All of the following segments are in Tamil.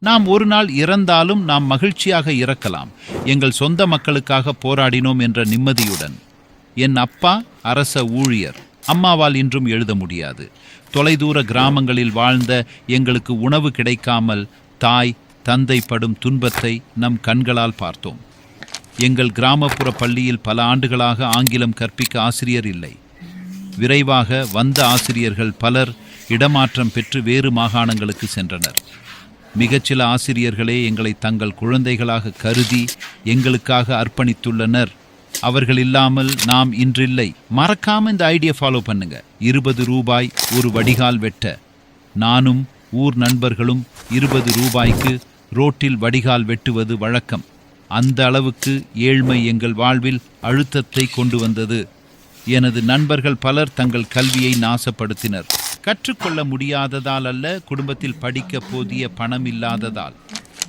நாம் ஒரு நாள் இறந்தாலும் நாம் மகிழ்ச்சியாக இறக்கலாம். எங்கள் சொந்த மக்களுக்காக போராடினோம் என்ற நிம்மதியுடன். என் அப்பா அரச ஊழியர். அம்மாவால் இன்றும் எழுத முடியாது. தொலைதூர கிராமங்களில் வாழ்ந்த எங்களுக்கு உணவு கிடைக்காமல் தாய் தந்தை படும் துன்பத்தை நம் கண்களால் பார்த்தோம். எங்கள் கிராமப்புற பள்ளியில் பல ஆண்டுகளாக ஆங்கிலம் கற்பிக்க ஆசிரியர் இல்லை. விரைவாக வந்த ஆசிரியர்கள் பலர் இடமாற்றம் பெற்று வேறு மாகாணங்களுக்கு சென்றனர். மிகச்சில ஆசிரியர்களே எங்களை தங்கள் குழந்தைகளாக கருதி எங்களுக்காக அர்ப்பணித்துள்ளனர். அவர்கள் இல்லாமல் நாம் இன்றில்லை. மறக்காம இந்த ஐடியா ஃபாலோ பண்ணுங்க. இருபது ரூபாய் ஒரு வடிகால் வெட்ட. நானும் ஊர் நண்பர்களும் இருபது ரூபாய்க்கு ரோட்டில் வடிகால் வெட்டுவது வழக்கம். அந்த அளவுக்கு ஏழ்மை எங்கள் வாழ்வில் அழுத்தத்தை கொண்டு வந்தது. எனது நண்பர்கள் பலர் தங்கள் கல்வியை நாசப்படுத்தினர். கற்றுக்கொள்ள முடியாததால் அல்ல குடும்பத்தில் படிக்க போதிய பணம் இல்லாததால்.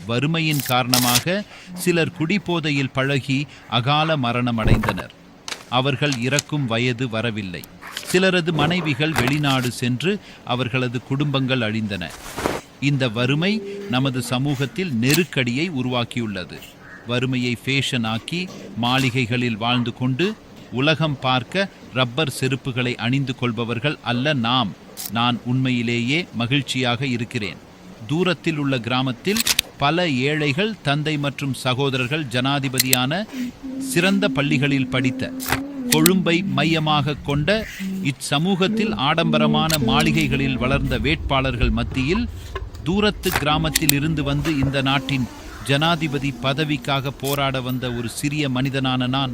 வறுமையின் காரணமாக சிலர் குடிபோதையில் பழகி அகால மரணமடைந்தனர். அவர்கள் இறக்கும் வயது வரவில்லை. சிலரது மனைவிகள் வெளிநாடு சென்று அவர்களது குடும்பங்கள் அழிந்தன. இந்த வறுமை நமது சமூகத்தில் நெருக்கடியை உருவாக்கியுள்ளது. வறுமையை ஃபேஷன் ஆக்கி மாளிகைகளில் வாழ்ந்து கொண்டு உலகம் பார்க்க ரப்பர் செருப்புகளை அணிந்து கொள்பவர்கள் அல்ல நாம். நான் உண்மையிலேயே மகிழ்ச்சியாக இருக்கிறேன். தூரத்தில் உள்ள கிராமத்தில் பல ஏழைகள் தந்தை மற்றும் சகோதரர்கள் ஜனாதிபதியான சிறந்த பள்ளிகளில் படித்த கொழும்பை மையமாக கொண்ட இச்சமூகத்தில் ஆடம்பரமான மாளிகைகளில் வளர்ந்த வேட்பாளர்கள் மத்தியில் தூரத்து கிராமத்தில் இருந்து வந்து இந்த நாட்டின் ஜனாதிபதி பதவிக்காக போராட வந்த ஒரு சிறிய மனிதனான நான்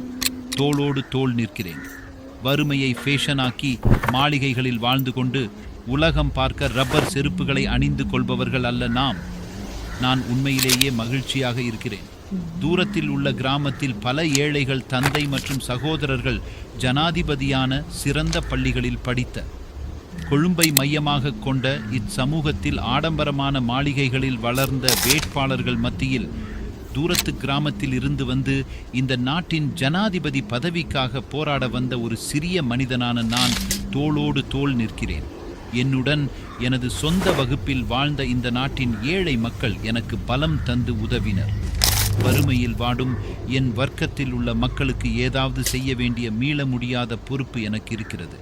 தோளோடு தோள் நிற்கிறேன். வறுமையை ஃபேஷனாக்கி மாளிகைகளில் வாழ்ந்து கொண்டு உலகம் பார்க்க ரப்பர் செருப்புகளை அணிந்து கொள்பவர்கள் அல்ல நாம். நான் உண்மையிலேயே மகிழ்ச்சியாக இருக்கிறேன். தூரத்தில் உள்ள கிராமத்தில் பல ஏழைகள் தந்தை மற்றும் சகோதரர்கள் ஜனாதிபதியான சிறந்த பள்ளிகளில் படித்த கொழும்பை மையமாக கொண்ட இச்சமூகத்தில் ஆடம்பரமான மாளிகைகளில் வளர்ந்த வேட்பாளர்கள் மத்தியில் தூரத்து கிராமத்தில் இருந்து வந்து இந்த நாட்டின் ஜனாதிபதி பதவிக்காக போராட வந்த ஒரு சிறிய மனிதனான நான் தோளோடு தோள் நிற்கிறேன். என்னுடன் எனது சொந்த வகுப்பில் வாழ்ந்த இந்த நாட்டின் ஏழை மக்கள் எனக்கு பலம் தந்து உதவினர். வறுமையில் வாடும் என் வர்க்கத்தில் உள்ள மக்களுக்கு ஏதாவது செய்ய வேண்டிய மீள முடியாத பொறுப்பு எனக்கு இருக்கிறது.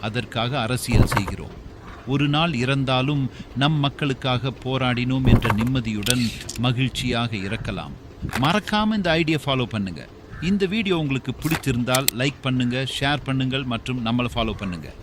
அதற்காக அரசியல் செய்கிறோம். ஒரு நாள் இறந்தாலும் நம் மக்களுக்காக போராடினோம் என்ற நிம்மதியுடன் மகிழ்ச்சியாக இறக்கலாம். மறக்காம இந்த ஐடியா ஃபாலோ பண்ணுங்க. இந்த வீடியோ உங்களுக்கு பிடிச்சிருந்தால் லைக் பண்ணுங்க ஷேர் பண்ணுங்கள் மற்றும் நம்மளை ஃபாலோ பண்ணுங்க.